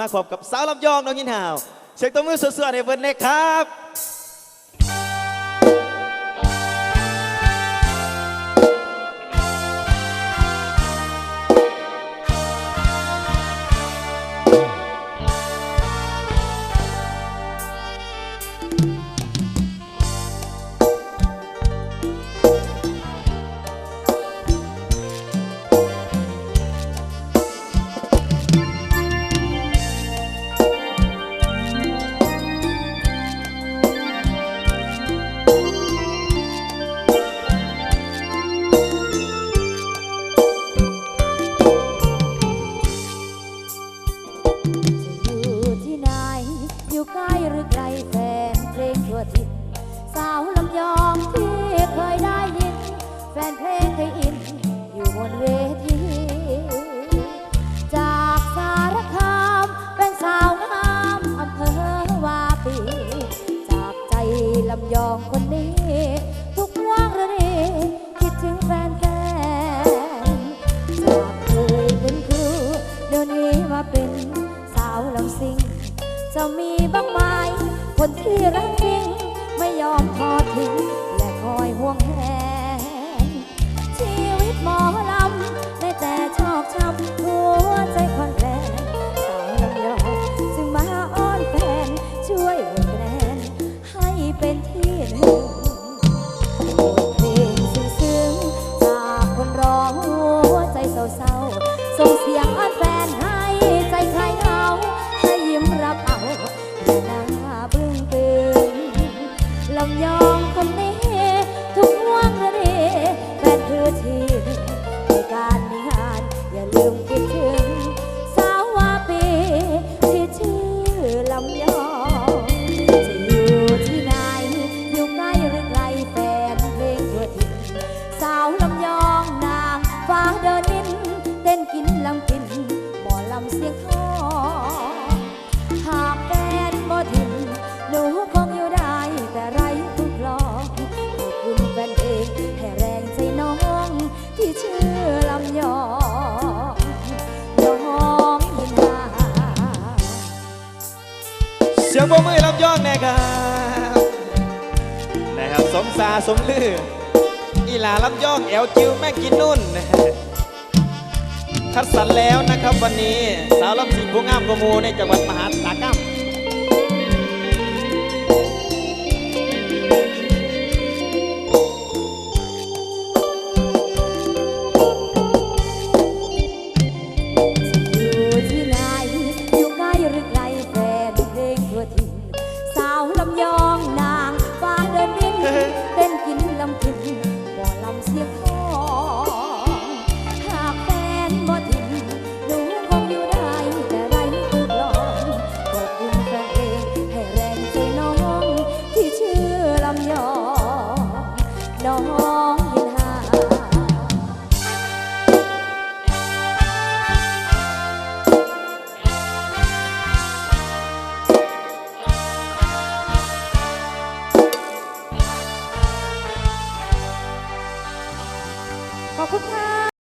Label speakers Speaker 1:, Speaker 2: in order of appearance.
Speaker 1: มาพบกับสาวลำยองน้องยินหาว เช็คตัวมือสวยๆในเบิร์ดนะครับ
Speaker 2: ลำยองคนนี้ ทุกว่างระดีคิดถึงแฟนแฟนจากเคยเป็นครูเดี๋ยวนี้มาเป็นสาวลำซิง จะมีบ้างไหมคนที่รักจริง ไม่ยอมทอดทิ้งและคอยห่วงแหน เสียงปรบ
Speaker 1: มือลำยองนะครับนะครับสมซาสมลืออีหลาลำยองแอลจิวแม่กินนุ่นคัดสรรแล้วนะครับวันนี้ สาวลำสิงผู้งามกว่าหมูในจังหวัดมหาสารคาม こん。